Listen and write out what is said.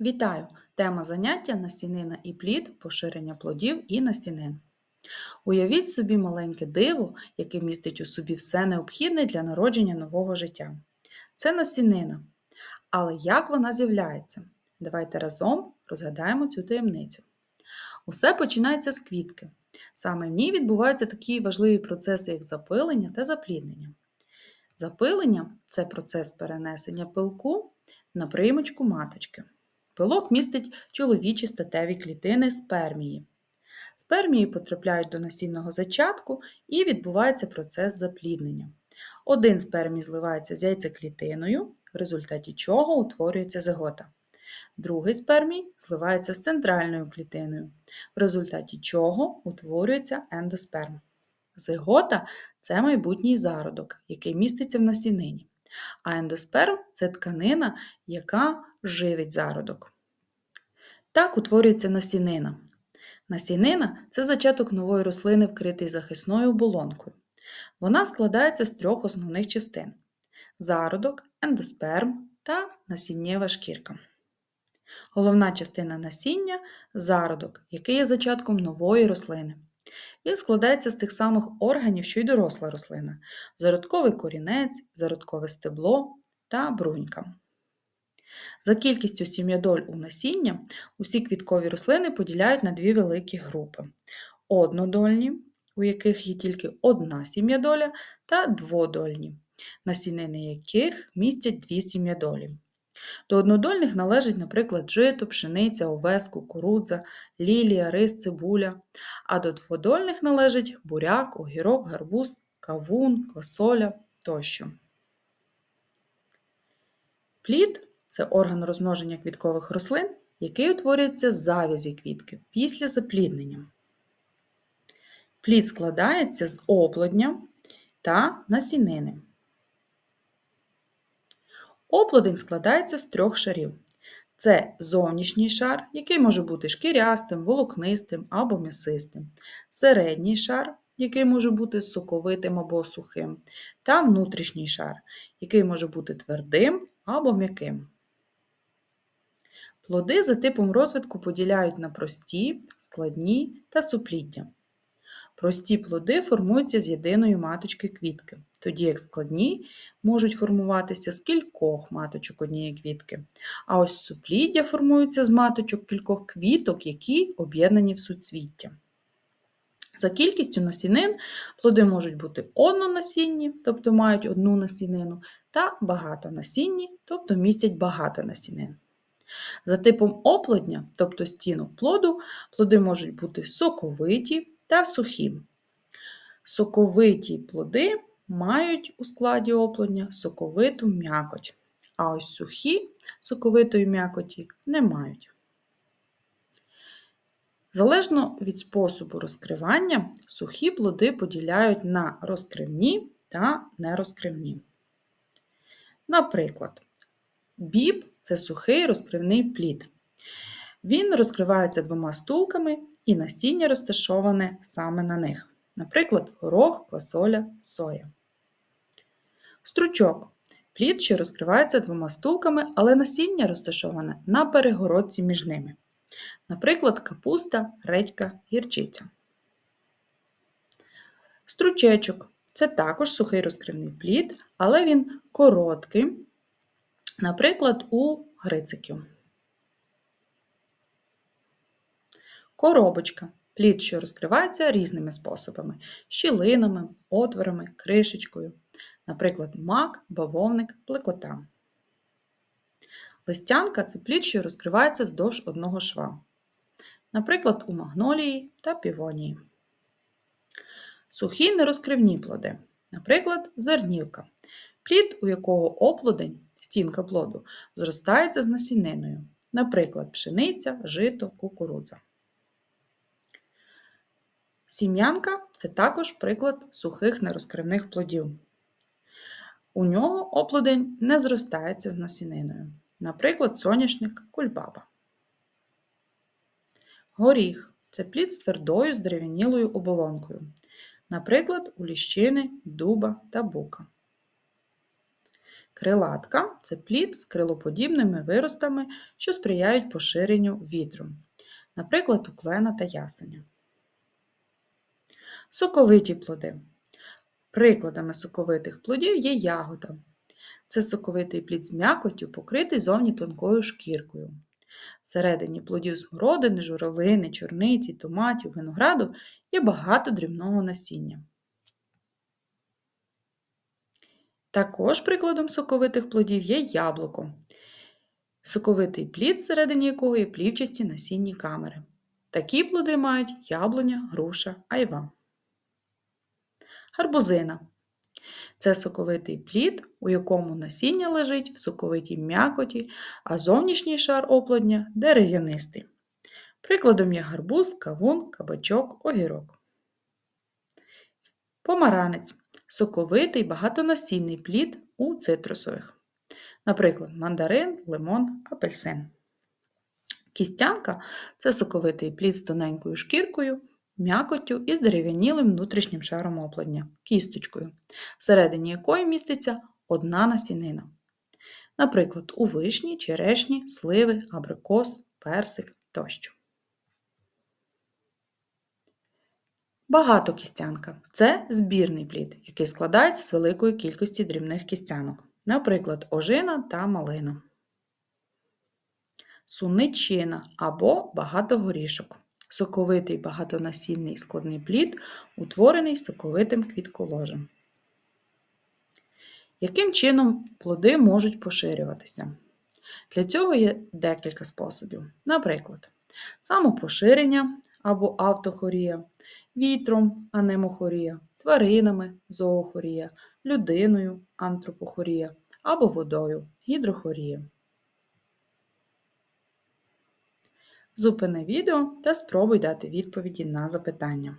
Вітаю! Тема заняття насінина і плід, поширення плодів і насінин. Уявіть собі маленьке диво, яке містить у собі все необхідне для народження нового життя. Це насінина. Але як вона з'являється? Давайте разом розгадаємо цю таємницю. Усе починається з квітки. Саме в ній відбуваються такі важливі процеси, як запилення та запліднення. Запилення це процес перенесення пилку на приймочку маточки. Пилок містить чоловічі статеві клітини спермії. Спермії потрапляють до насінного зачатку і відбувається процес запліднення. Один спермій зливається з яйцеклітиною, в результаті чого утворюється зигота. Другий спермій зливається з центральною клітиною, в результаті чого утворюється ендосперм. Зигота це майбутній зародок, який міститься в насінині. А ендосперм це тканина, яка живить зародок. Так утворюється насінина. Насінина це зачаток нової рослини, вкритий захисною оболонкою. Вона складається з трьох основних частин: зародок, ендосперм та насіннєва шкірка. Головна частина насіння зародок, який є зачатком нової рослини. Він складається з тих самих органів, що й доросла рослина: зародковий корінець, зародкове стебло та брунька. За кількістю сім'ядоль у насіння усі квіткові рослини поділяють на дві великі групи: однодольні, у яких є тільки одна сім'ядоля, та дводольні, насінини яких містять дві сім'ядолі. До однодольних належать, наприклад, жито, пшениця, овес, кукурудза, лілія, рис, цибуля, а до дводольних належать буряк, огірок, гарбуз, кавун, квасоля тощо. Плід це орган розмноження квіткових рослин, який утворюється з завязі квітки після запліднення. Плід складається з оплодня та насінини. Оплодень складається з трьох шарів. Це зовнішній шар, який може бути шкірястим, волокнистим або м'ясистим, середній шар, який може бути соковитим або сухим, та внутрішній шар, який може бути твердим або м'яким. Плоди за типом розвитку поділяють на прості, складні та супліддя. Прості плоди формуються з єдиної маточки квітки, тоді як складні можуть формуватися з кількох маточок однієї квітки. А ось супліддя формуються з маточок кількох квіток, які об'єднані в суцвіття. За кількістю насінин плоди можуть бути однонасінні, тобто мають одну насінину, та багатонасінні, тобто містять багато насінин. За типом оплодня, тобто стінок плоду, плоди можуть бути соковиті та сухі. Соковиті плоди мають у складі оплодня соковиту м'якоть, а ось сухі соковитої м'якоті не мають. Залежно від способу розкривання, сухі плоди поділяють на розкривні та нерозкривні. Наприклад, біб це сухий розкривний плід. Він розкривається двома стулками і насіння розташоване саме на них. Наприклад, горох, квасоля, соя. Стручок плід, що розкривається двома стулками, але насіння розташоване на перегородці між ними. Наприклад, капуста, редька, гірчиця. Стручечок це також сухий розкривний плід, але він короткий, наприклад, у грициків. Коробочка плід, що розкривається різними способами: щілинами, отворами, кришечкою, наприклад, мак, бавовник, плекота. Листянка це плід, що розкривається вздовж одного шва, наприклад, у магнолії та півонії. Сухі нерозкривні плоди, наприклад, зернівка, плід, у якого оплодень, стінка плоду, зростається з насіниною, наприклад, пшениця, жито, кукурудза. Сім'янка це також приклад сухих нерозкривних плодів. У нього оплодень не зростається з насіниною, наприклад, соняшник кульбаба. Горіх це плід з твердою здерев'янілою оболонкою, наприклад, у ліщини, дуба та бука. Крилатка це плід з крилоподібними виростами, що сприяють поширенню вітру, наприклад, у клена та ясеня. Соковиті плоди. Прикладами соковитих плодів є ягода. Це соковитий плід з м'якоттю, покритий зовні тонкою шкіркою. Всередині плодів смородини, журавлини, чорниці, томатів, винограду є багато дрібного насіння. Також прикладом соковитих плодів є яблуко. Соковитий плід, всередині якого є плівчасті насінні камери. Такі плоди мають яблуня, груша, айва. Гарбузина. Це соковитий плід, у якому насіння лежить в соковитій м'якоті, а зовнішній шар оплодня дерев'янистий. Прикладом є гарбуз, кавун, кабачок, огірок. Помаранець соковитий багатонасінний плід у цитрусових. Наприклад, мандарин, лимон, апельсин. Кістянка це соковитий плід з тоненькою шкіркою, м'якоттю і з дерев'янілим внутрішнім шаром оплодня кісточкою, всередині якої міститься одна насінина. Наприклад, у вишні, черешні, сливи, абрикос, персик тощо. Багатокістянка це збірний плід, який складається з великої кількості дрібних кістянок, наприклад, ожина та малина. Суничина або багатогорішок. Соковитий багатонасінний складний плід, утворений соковитим квітколожем. Яким чином плоди можуть поширюватися? Для цього є декілька способів. Наприклад, самопоширення або автохорія, вітром анемохорія, тваринами зоохорія, людиною антропохорія або водою гідрохорія. Зупини відео та спробуй дати відповіді на запитання.